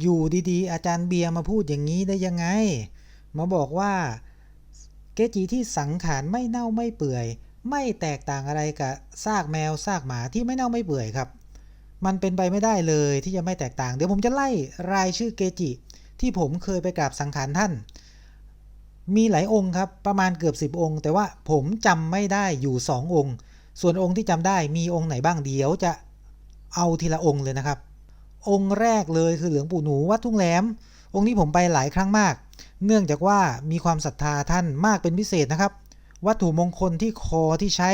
อยู่ดีๆ อาจารย์เบียร์มาพูดอย่างนี้ได้ยังไง มาบอกว่าเกจิที่สังขารไม่เน่าไม่เปื่อย ไม่แตกต่างอะไรกับซากแมวซากหมาที่ไม่เน่าไม่เปื่อยครับ มันเป็นไปไม่ได้เลยที่จะไม่แตกต่าง เดี๋ยวผมจะไล่รายชื่อเกจิ ที่ผมเคยไปกราบสังขารท่าน มีหลายองค์ครับประมาณเกือบ 10 องค์ แต่ว่าผมจำไม่ได้อยู่ 2 องค์ ส่วนองค์ที่จำได้มีองค์ไหนบ้างเดี๋ยวจะเอาทีละองค์เลยนะครับ องค์แรกเลยคือหลวงปู่หนูวัดทุ่งแหลม องค์นี้ผมไปหลายครั้งมาก เนื่องจากว่ามีความศรัทธาท่านมากเป็นพิเศษนะครับ วัตถุมงคลที่คอที่ใช้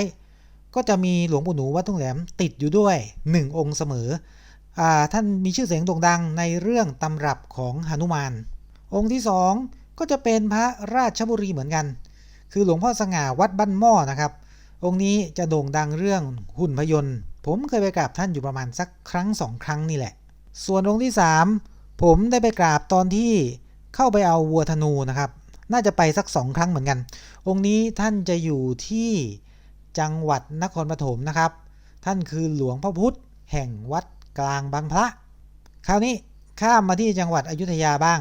ก็จะมีหลวงปู่หนูวัดทุ่งแหลมติดอยู่ด้วย 1 องค์เสมออท่านมีชื่อเสียงโด่งดังในเรื่องตำรับของหนุมาน องค์ที่ 2 ก็จะเป็นพระราชบุรีเหมือนกัน คือหลวงพ่อสง่าวัดบ้านหม้อนะครับ องค์นี้จะโด่งดังเรื่องหุ่นพยนต์ผมเคยไปกราบท่านอยู่ประมาณสักครั้งสองครั้งนี่แหละ ส่วนองค์ที่ 3 ผมได้ไปกราบตอนที่เข้าไปเอาวัวธนูนะครับ น่าจะไปสักสองครั้งเหมือนกัน องค์นี้ท่านจะอยู่ที่จังหวัดนครปฐมนะครับ ท่านคือหลวงพ่อพุธแห่งวัดกลางบางพระ คราวนี้ข้ามมาที่จังหวัดอยุธยาบ้าง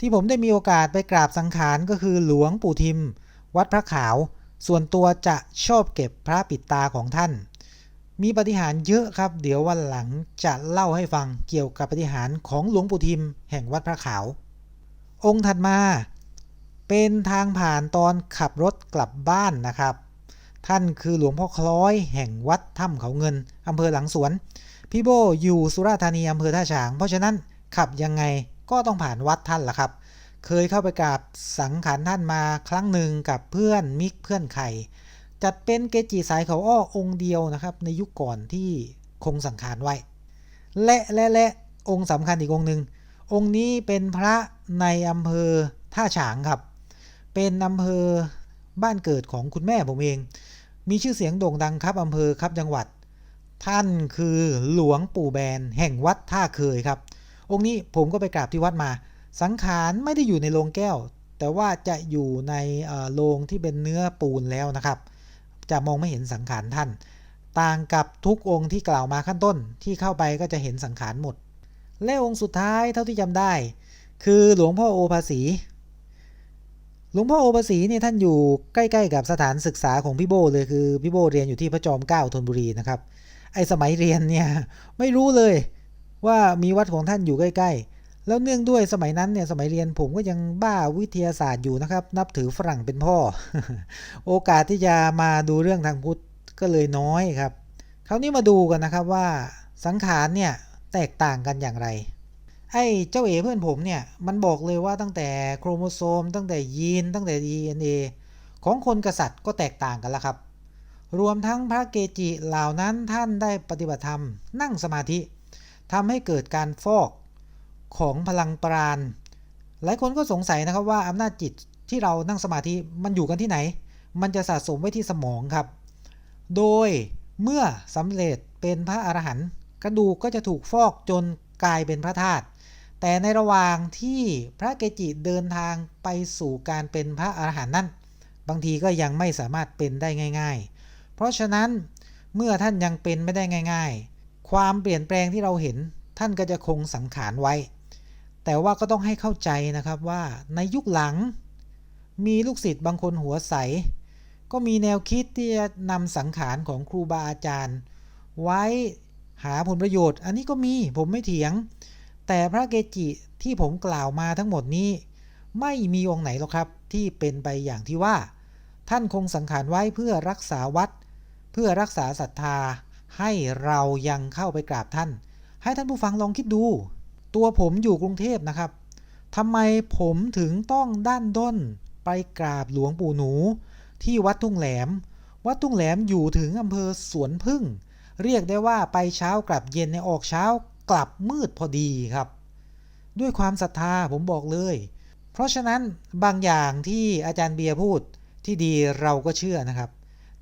ที่ผมได้มีโอกาสไปกราบสังขารก็คือหลวงปู่ทิม วัดพระขาว ส่วนตัวจะชอบเก็บพระปิดตาของท่าน มีปฏิหารเยอะครับ เดี๋ยววันหลังจะเล่าให้ฟังเกี่ยวกับปฏิหารของหลวงปู่ทิม แห่งวัดพระขาว องค์ถัดมา เป็นทางผ่านตอนขับรถกลับบ้านนะครับ ท่านคือหลวงพ่อคล้อยแห่งวัดถ้ำเขาเงินอำเภอหลังสวน พี่โบอยู่สุราษฎร์ธานีอำเภอท่าฉาง เพราะฉะนั้นขับยังไงก็ต้องผ่านวัดท่านล่ะครับ เคยเข้าไปกราบสังขารท่านมาครั้งหนึ่งกับเพื่อนมิกเพื่อนไข่ จัดเป็นเกจิสายเขาอ้อองค์เดียวนะครับ ในยุคก่อนที่คงสังขารไว้ และและและองค์สำคัญอีกองค์หนึ่งองค์นี้เป็นพระในอำเภอท่าฉางครับ เป็นอำเภอบ้านเกิดของคุณแม่ผมเอง มีชื่อเสียงโด่งดังครับอำเภอครับจังหวัด ท่านคือหลวงปู่แบนแห่งวัดท่าเคยครับ องค์นี้ผมก็ไปกราบที่วัดมา สังขารไม่ได้อยู่ในโลงแก้ว แต่ว่าจะอยู่ในโลงที่เป็นเนื้อปูนแล้วนะครับ จะมองไม่เห็นสังขารท่าน ต่างกับทุกองค์ที่กล่าวมาขั้นต้นที่เข้าไปก็จะเห็นสังขารหมด และองค์สุดท้ายเท่าที่จำได้ คือหลวงพ่อโอภาสีหลวงพ่อโอภาสีเนี่ยท่านอยู่ใกล้ๆ กับสถานศึกษาของพี่โบเลยคือพี่โบเรียนอยู่ที่พระจอมเกล้าธนบุรีนะครับไอสมัยเรียนเนี่ยไม่รู้เลยว่ามีวัดของท่านอยู่ใกล้ๆ แล้วเนื่องด้วยสมัยนั้นเนี่ยสมัยเรียนผมก็ยังบ้าวิทยาศาสตร์อยู่นะครับ นับถือฝรั่งเป็นพ่อ โอกาสที่จะมาดูเรื่องทางพุทธก็เลยน้อยครับคราวนี้มาดูกันนะครับว่าสังขารเนี่ยแตกต่างกันอย่างไรไอ้เจ้าเอเพื่อนผมเนี่ยมันบอกเลยว่าตั้งแต่โครโมโซม ตั้งแต่ยีน ตั้งแต่ DNA ของคนกษัตริย์ก็แตกต่างกันแล้วครับ รวมทั้งพระเกจิเหล่านั้นท่านได้ปฏิบัติธรรม นั่งสมาธิทำให้เกิดการฟอก ของพลังปราณ หลายคนก็สงสัยนะครับว่าอำนาจจิตที่เรานั่งสมาธิมันอยู่กันที่ไหน มันจะสะสมไว้ที่สมองครับ โดยเมื่อสำเร็จเป็นพระอรหันต์กระดูกก็จะถูกฟอกจนกลายเป็นพระธาตุแต่ในระหว่างที่พระเกจิเดินทางไปสู่การเป็นพระอรหันต์นั้น บางทีก็ยังไม่สามารถเป็นได้ง่าย ๆ เพราะฉะนั้นเมื่อท่านยังเป็นไม่ได้ง่าย ๆ ความเปลี่ยนแปลงที่เราเห็นท่านก็จะคงสังขารไว้ แต่ว่าก็ต้องให้เข้าใจนะครับว่าในยุคหลัง มีลูกศิษย์บางคนหัวใส ก็มีแนวคิดที่จะนำสังขารของครูบาอาจารย์ ไว้หาผลประโยชน์ อันนี้ก็มีผมไม่เถียง แต่พระเกจิที่ผมกล่าวมาทั้งหมดนี้ ไม่มีองค์ไหนหรอกครับ ที่เป็นไปอย่างที่ว่า ท่านคงสังขารไว้เพื่อรักษาวัด เพื่อรักษาศรัทธา ให้เรายังเข้าไปกราบท่าน ให้ท่านผู้ฟังลองคิดดู ตัวผมอยู่กรุงเทพนะครับทำไมผมถึงต้องด้านด้นไปกราบหลวงปู่หนู ที่วัดทุ่งแหลม วัดทุ่งแหลมอยู่ถึงอำเภอสวนพึ่ง เรียกได้ว่าไปเช้ากลับเย็นในออกเช้ากลับมืดพอดีครับ ด้วยความศรัทธาผมบอกเลย เพราะฉะนั้นบางอย่างที่อาจารย์เบียร์พูดที่ดีเราก็เชื่อนะครับ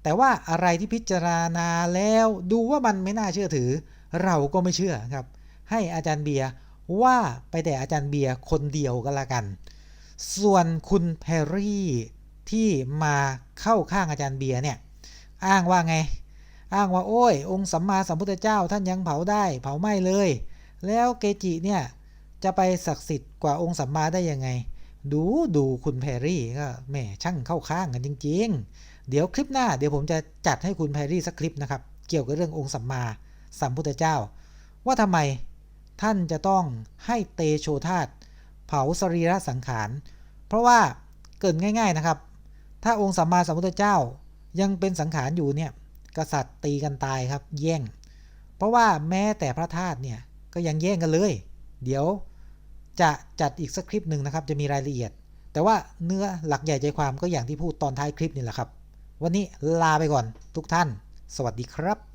แต่ว่าอะไรที่พิจารณาแล้วดูว่ามันไม่น่าเชื่อถือ เราก็ไม่เชื่อครับ ให้อาจารย์เบียร์ ว่าไปแต่อาจารย์เบียร์คนเดียวก็แล้วกัน ส่วนคุณแพรรี่ที่มาเข้าข้างอาจารย์เบียร์เนี่ย อ้างว่าไง อ้างว่าโอ้ย องค์สัมมาสัมพุทธเจ้าท่านยังเผาได้ เผาไหม้เลย แล้วเกจิเนี่ยจะไปศักดิ์สิทธิ์กว่าองค์สัมมาได้ยังไง ดูดูคุณแพรรี่ก็แหมช่างเข้าข้างกันจริง ๆ เดี๋ยวคลิปหน้าเดี๋ยวผมจะจัดให้คุณแพรรี่สักคลิปนะครับ เกี่ยวกับเรื่ององค์สัมมาสัมพุทธเจ้า ว่าทำไม ท่านจะต้องให้เตโชธาตเผาสรีระสังขาร เพราะว่าเกิดง่าย ๆนะครับ ถ้าองค์สัมมาสัมพุทธเจ้ายังเป็นสังขารอยู่เนี่ยกษัตริย์ตีกันตายครับแย่ง เพราะว่าแม้แต่พระธาตุเนี่ยก็ยังแย่งกันเลย เดี๋ยวจะจัดอีกสักคลิปหนึ่งนะครับ จะมีรายละเอียด แต่ว่าเนื้อหลักใหญ่ใจความก็อย่างที่พูดตอนท้ายคลิปนี่แหละครับ วันนี้ลาไปก่อนทุกท่าน สวัสดีครับ